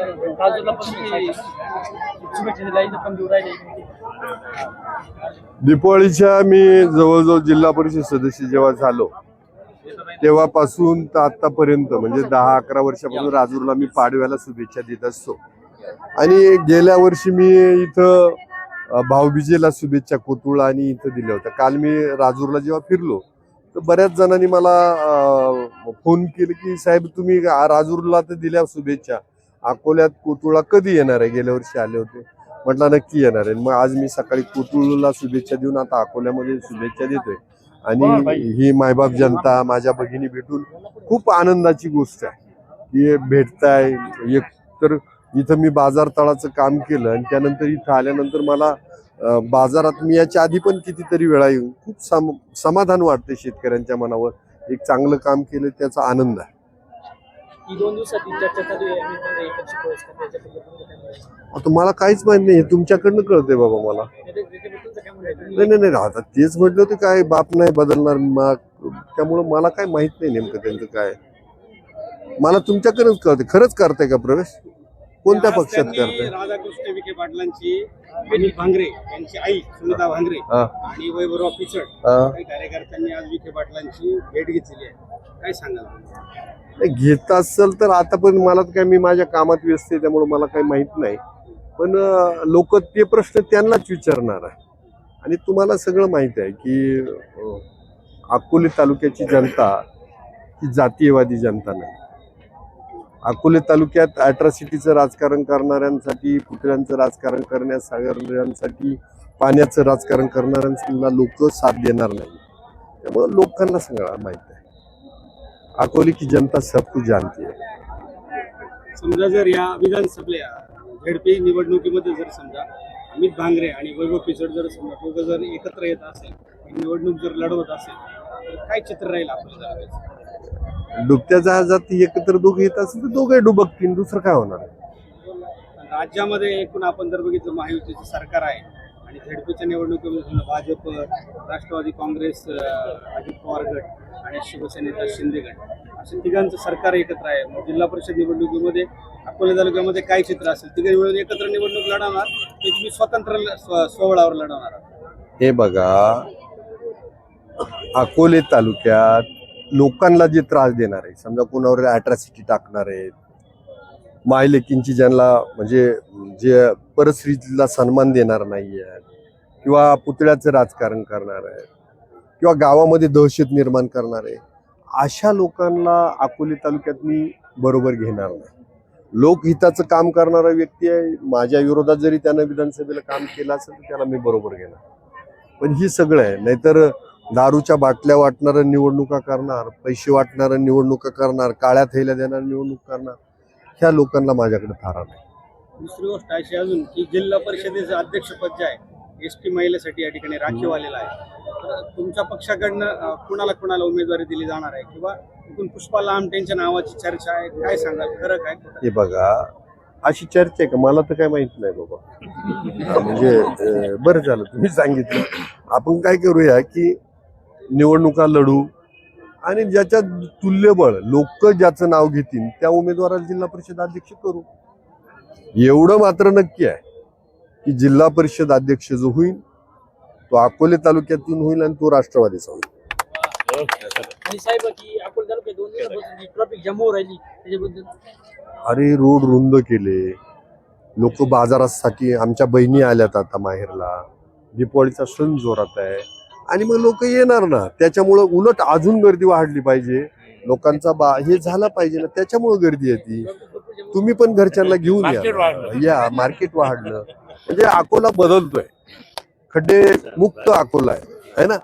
राजूला मी जवळजवळ जिल्हा परिषद सदस्य जेव्हा झालो तेव्हापासून तर आतापर्यंत म्हणजे दहा अकरा वर्षापासून राजूरला मी पाडव्याला शुभेच्छा देत असतो. आणि गेल्या वर्षी मी इथं भाऊबीजेला शुभेच्छा कोतुळ आणि इथं दिल्या होत्या. काल मी राजूरला जेव्हा फिरलो तर बऱ्याच जणांनी मला फोन केले की साहेब तुम्ही राजूरला तर दिल्या शुभेच्छा. अकोल्यात कोतुळला कधी येणार आहे? गेल्या वर्षी आले होते. म्हटलं नक्की येणार आहे. मग आज मी सकाळी कोतुळला शुभेच्छा देऊन आता अकोल्यामध्ये शुभेच्छा देतोय. आणि ही मायबाप जनता माझ्या भगिनी भेटून खूप आनंदाची गोष्ट आहे. की भेटताय. एक तर इथं मी बाजार तळाचं काम केलं आणि त्यानंतर इथं आल्यानंतर मला बाजारात मी याच्या आधी पण कितीतरी वेळा येऊन खूप सम समाधान वाटते शेतकऱ्यांच्या मनावर. एक चांगलं काम केलं त्याचा आनंद आहे. ही दोन दिवसात चर्चा चालू आहे आम्ही पण एकच पुरस्कार त्याच्याबद्दल तुमचं काय म्हणणं आहे? आता मला काहीच माहीत नाही हे तुमच्याकडनं कळतंय बाबा मला. नाही नाही नाही आता तेच म्हटलं होतं काय बाप नाही बदलणार मग त्यामुळं मला काय माहीत नाही नेमकं त्यांचं काय. मला तुमच्याकडेच कळते खरंच करताय का प्रवेश? कोणत्या पक्षात करताय? राधाकृष्ण विखे पाटलांची अनिल भांगरे यांची आई सुनीता भांगरे हा, आणि वैभवराव पिचड हा. काही कार्यकर्त्यांनी आज विखे पाटलांची भेट घेतलेली आहे. काय सांगाल? नाही, घेत असेल तर आता पण मला तर काय मी माझ्या कामात व्यस्त आहे त्यामुळे मला काही माहीत नाही. पण लोक ते प्रश्न त्यांनाच विचारणार आहे. आणि तुम्हाला सगळं माहीत आहे की अं, अकोले तालुक्याची जनता ही जातीयवादी जनता नाही. अकोले तालुक्यात अॅट्रॉसिटीचं राजकारण करणाऱ्यांसाठी पुतळ्यांचं राजकारण करण्यासाठी पाण्याचं राजकारण करणाऱ्यांना लोक साथ देणार नाही. त्यामुळे लोकांना सगळं माहीत आहे. अकोले की जनता सब कुछ जाणते समजा जर या विधानसभेला झेडपी निवडणुकीमध्ये जर समजा अमित भांगरे आणि वैभव पिचड जर समजा दोघं जर एकत्र येत असेल निवडणूक जर लढवत असेल तर काय चित्र राहील आपल्या डुबत्या जहाजात एकत्र दोघं येत असेल तर दोघे डुबकतील दुसरं काय होणार? राज्यामध्ये एकूण आपण जर बघितलं महायुतीचं सरकार आहे आणि झेडपीच्या निवडणुकीमध्ये समजा भाजप राष्ट्रवादी काँग्रेस अजित पवार गट आणि शिवसेनेचा शिंदे गट असे तिघांचं सरकार एकत्र आहे. मग जिल्हा परिषद निवडणुकीमध्ये अकोला तालुक्यामध्ये काय चित्र असेल? तिघे मिळून एकत्र निवडणूक लढवणार की तुम्ही स्वतंत्र स्वबळावर लढवणार आहात? हे बघा अकोले तालुक्यात लोकांना जे त्रास देणार आहे समजा कोणावर अॅट्रॉसिटी टाकणार आहेत मायलेकींची ज्यांना म्हणजे जे परस्त्रीला सन्मान देणार नाही आहेत किंवा पुतळ्याचं राजकारण करणार आहे किंवा गावामध्ये दहशत निर्माण करणार आहे अशा लोकांना अकोले तालुक्यात मी बरोबर घेणार नाही. लोकहिताचं काम करणारा व्यक्ती आहे माझ्या विरोधात जरी त्यानं विधानसभेला काम केलं असेल तर त्याला मी बरोबर घेणार. पण ही सगळं आहे. नाहीतर दारूच्या बाटल्या वाटणारं निवडणुका करणार पैसे वाटणारं निवडणुका करणार काळ्या थैल्या देणार निवडणूक करणार ह्या लोकांना माझ्याकडे थारा नाही. दुसरी गोष्ट अशी अजून की जिल्हा परिषदेचं अध्यक्षपद जे आहे एस टी महिलेसाठी या ठिकाणी राखीव आलेलं आहे. तर तुमच्या पक्षाकडनं कुणाला कुणाला उमेदवारी दिली जाणार आहे? किंवा इथून पुष्पा लामटेंच्या नावाची चर्चा आहे काय सांगाल? खरं काय? हे बघा अशी चर्चा आहे का? मला तर काय माहीत नाही बाबा. म्हणजे बरं झालं तुम्ही सांगितलं. आपण काय करूया की निवडणुका लढू आणि ज्याच्यात तुल्यबळ लोक ज्याचं नाव घेतील त्या उमेदवाराला जिल्हा परिषद अध्यक्ष करू. एवढं मात्र नक्की आहे की जिल्हा परिषद अध्यक्ष जो होईल तो अकोले तालुक्यातून होईल आणि तो राष्ट्रवादीचा होईल. अरे रोड रुंद केले. लोक बाजारासाठी आमच्या बहिणी आल्यात आता माहेरला. दीपावलीचा सण जोरात आहे. आणि मग लोक येणार ना. त्याच्यामुळं उलट अजून गर्दी वाढली पाहिजे. लोकांचा बा हे झालं पाहिजे ना त्याच्यामुळं गर्दी येते तुम्ही पण घरच्यांना घेऊन या. या मार्केट वाढलं. म्हणजे अकोला बदलतोय. खड्डे मुक्त अकोला आहे. है ना?